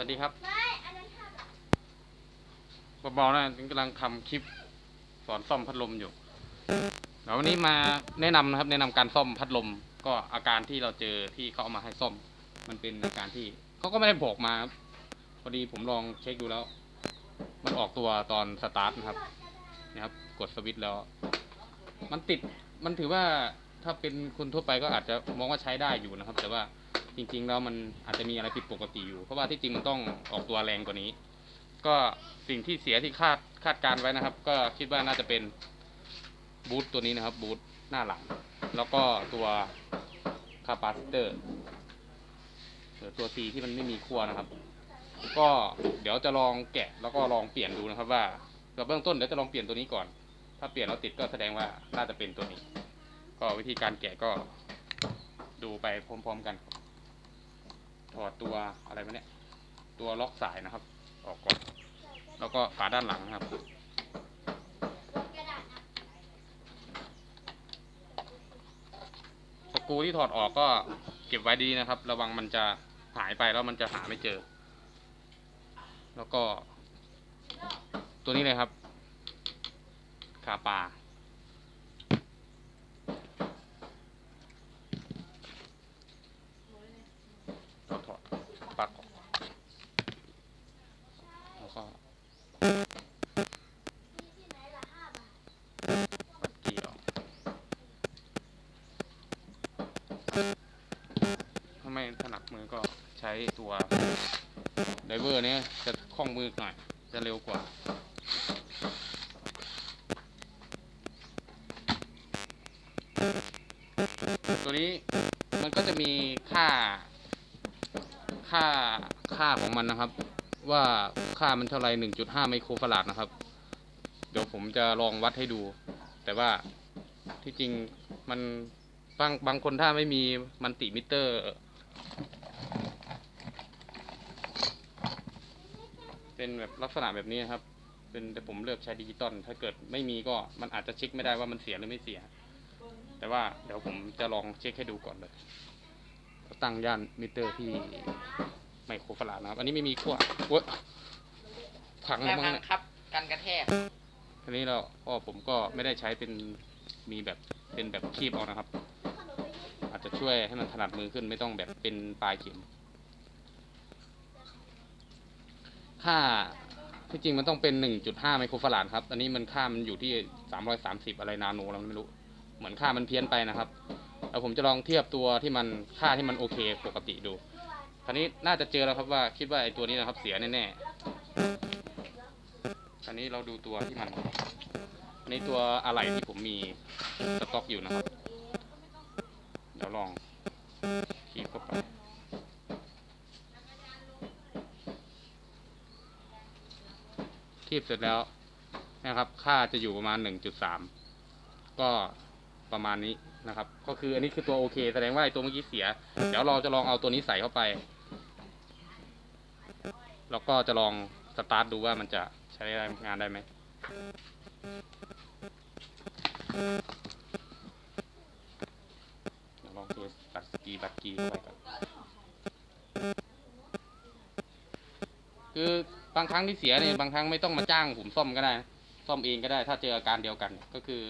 วัสดีครับไม่อันนั้นห้าบาทเบาๆนะกำลังทำคลิปสอนซ่อมพัดลมอยู่เดี๋ยววันนี้มาแนะนำนะครับ แนะนำการซ่อมพัดลม ก็อาการที่เราเจอที่เขาเอามาให้ซ่อม มันเป็นอาการที่เขาก็ไม่ได้บอกมาครับพอดีผมลองเช็คดูแล้ว มันออกตัวตอนสตาร์ทนะครับนะครับ กดสวิตช์แล้ว มันติดมันถือว่าถ้าเป็นคนทั่วไปก็อาจจะมองว่าใช้ได้อยู่นะครับ แต่ว่า จริง ๆ แล้วมันอาจจะมีอะไรผิดปกติอยู่ เพราะว่าที่จริงมันต้องออกตัวแรงกว่านี้ ก็สิ่งที่เสียที่คาดคาดการไว้นะครับ ก็คิดว่าน่าจะเป็นบูทตัวนี้นะครับบูทหน้าหลัง แล้วก็ตัวคาปาซิเตอร์หรือตัว C ที่มันไม่มีขั้วนะครับ ก็เดี๋ยวจะลองแกะแล้วก็ลองเปลี่ยนดูนะครับว่าเบื้องต้นเดี๋ยวจะลองเปลี่ยนตัวนี้ก่อน ถ้าเปลี่ยนแล้วติดก็แสดงว่าน่าจะเป็นตัวนี้ ก็วิธีการแกะก็ดูไปพร้อม ๆ กันครับ อดตัวอะไรมาเนี่ย ตัวล็อกสายนะครับ ออกก่อน แล้วก็ฝาด้านหลังนะครับ สกรูที่ถอดออกก็เก็บไว้ดีนะครับ ระวังมันจะหายไปแล้วมันจะหาไม่เจอ แล้วก็ ตัวนี้เลยครับ คาปาถอดปลั๊กออกแล้ว ก็มีที่ไหนละห้าบาทปัดกี้ออกถ้าไม่ถนัดมือก็ใช้ตัวไดเวอร์เนี้ยจะคล่องมือหน่อย จะเร็วกว่าตัวนี้มันก็จะมีค่า ค่า ค่าของมันนะครับ ว่าค่ามันเท่าไหร่1.5 ไมโครฟาราดนะครับ เดี๋ยวผมจะลองวัดให้ดู แต่ว่าที่จริงมันบางบางคนถ้าไม่มีมันติมิเตอร์ เป็นแบบลักษณะแบบนี้ครับ เป็นแต่ผมเลือกใช้ดิจิตอลถ้าเกิดไม่มีก็มันอาจจะเช็คไม่ได้ว่ามันเสียหรือไม่เสีย แต่ว่าเดี๋ยวผมจะลองเช็คให้ดูก่อนเลยตั้งย่านมิเตอร์ที่ ไมโครฟาราดนะครับ อันนี้ไม่มีขั้วโอ๊ยผังแค่มั้งพังเนี่ย ครับกันกระแทกทีนี้เราก็ผมก็ไม่ได้ใช้เป็นมีแบบเป็นแบบคีบเอานะครับขนมไปยี่สิบอาจจะช่วยให้มันถนัดมือขึ้นไม่ต้องแบบเป็นปลายเข็ม ค่าที่จริงมันต้องเป็น 1.5 ไมโครฟาราดครับ อันนี้มันค่ามันอยู่ที่ 330 อะไรนาโนแล้วไม่รู้ เหมือนค่ามันเพี้ยนไปนะครับแล้วผมจะลองเทียบตัวที่มันค่าที่มันโอเคปกติดูค ราวนี้น่าจะเจอแล้วครับว่าคิดว่าไอ้ตัวนี้นะครับเสียแน่ๆคราวนี้เราดูตัวที่มันอันนี้ตัวอะไหล่ที่ผมมีสต็อกอยู่นะครับ เดี๋ยวลองคีบเข้าไปคีบเสร็จแล้วนะครับ ค่าจะอยู่ประมาณ 1.3 ก็ประมาณนี้นะครับ ก็คืออันนี้คือตัวโอเค แสดงว่าไอ้ตัวเมื่อกี้เสีย เดี๋ยวเราจะลองเอาตัวนี้ใส่เข้าไป แล้วก็จะลองสตาร์ทดูว่ามันจะใช้งานได้ไหมลองเทสบัตรกีบัตรกีไปก่อนคือบางครั้งที่เสียเนี่ยบางครั้งไม่ต้องมาจ้างผมซ่อมก็ได้ ซ่อมเองก็ได้ ถ้าเจออาการเดียวกัน ก็คือ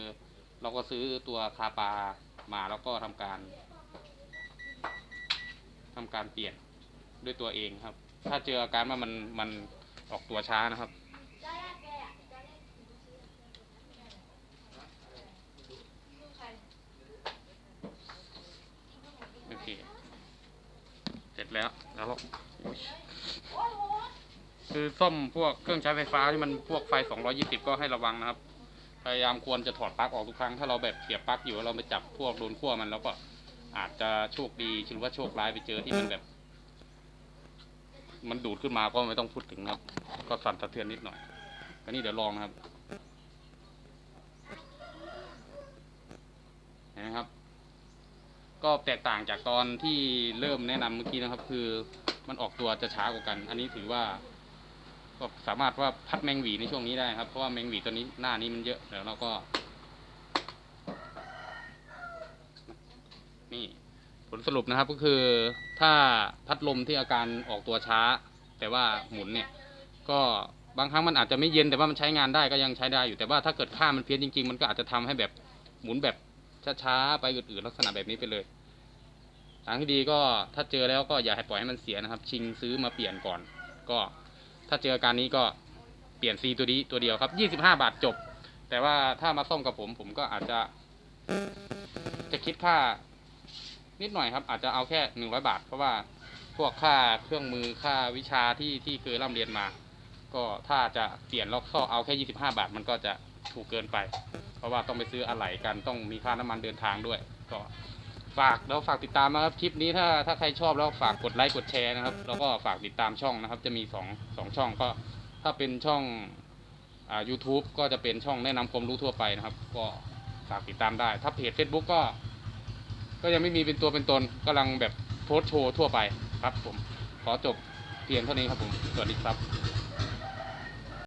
เราก็ซื้อตัวคาปามาแล้วก็ทำการทำการเปลี่ยนด้วยตัวเองครับ ถ้าเจออาการว่ามันมันออกตัวช้านะครับ โอเค เสร็จแล้วแล้วคือซ่อมพวกเครื่องใช้ไฟฟ้าที่มันพวกไฟ 220 ก็ให้ระวังนะครับ พยายามควรจะถอดปลั๊กออกทุกครั้ง ถ้าเราแบบเสียบปลั๊กอยู่เราไปจับพวกโดนขั้วมันแล้วก็อาจจะโชคดีหรือว่าโชคร้ายไปเจอที่มันแบบ มันดูดขึ้นมาก็ไม่ต้องพูดถึงครับ ก็สั่นสะเทือนนิดหน่อยอันนี้เดี๋ยวลองนะครับ เห็นไหมครับ ก็แตกต่างจากตอนที่เริ่มแนะนำเมื่อกี้นะครับ คือมันออกตัวจะช้ากว่ากัน อันนี้ถือว่า ก็สามารถว่าพัดแมงหวีในช่วงนี้ได้ครับ เพราะว่าแมงหวีตัวนี้หน้านี้มันเยอะเดี๋ยวเราก็ นี่ ผลสรุปนะครับก็คือถ้าพัดลมที่อาการออกตัวช้า แต่ว่าหมุนเนี่ย ก็บางครั้งมันอาจจะไม่เย็นแต่ว่ามันใช้งานได้ก็ยังใช้ได้อยู่แต่ว่าถ้าเกิดค่ามันเพี้ยนจริงๆ มันก็อาจจะทำให้แบบหมุนแบบช้าๆไปอื่นๆลักษณะแบบนี้ไปเลยทางที่ดีก็ถ้าเจอแล้วก็อย่าให้ปล่อยให้มันเสียนะครับ ชิงซื้อมาเปลี่ยนก่อน ก็ถ้าเจออาการนี้ก็เปลี่ยนซีตัวนี้ตัวเดียวครับ 25 บาทจบ แต่ว่าถ้ามาซ่อมกับผมผมก็อาจจะ จะคิดค่า นิดหน่อยครับ อาจจะเอาแค่100บาท เพราะว่าพวกค่าเครื่องมือค่าวิชาที่ที่เคยร่ำเรียนมา ก็ถ้าจะเปลี่ยนล็อกซ่อเอาแค่25บห้าบาท มันก็จะถูกเกินไป เพราะว่าต้องไปซื้ออะไหล่กันต้องมีค่าน้ำมันเดินทางด้วย ก็ฝากแล้วฝากติดตามนะครับคลิปนี้ถ้าถ้าใครชอบแล้วฝากกดไลค์กดแชร์นะครับ แล้วก็ฝากติดตามช่องนะครับ จะมีสองสองช่องก็ถ้าเป็นช่องอ่า YouTube ก็จะเป็นช่องแนะนำความรู้ทั่วไปนะครับ ก็ฝากติดตามได้ ถ้าเพจ Facebook ก็ ก็ยังไม่มีเป็นตัวเป็นตนกำลังแบบโพสต์โชว์ทั่วไปครับผมขอจบเพียงเท่านี้ครับผมสวัสดีครับ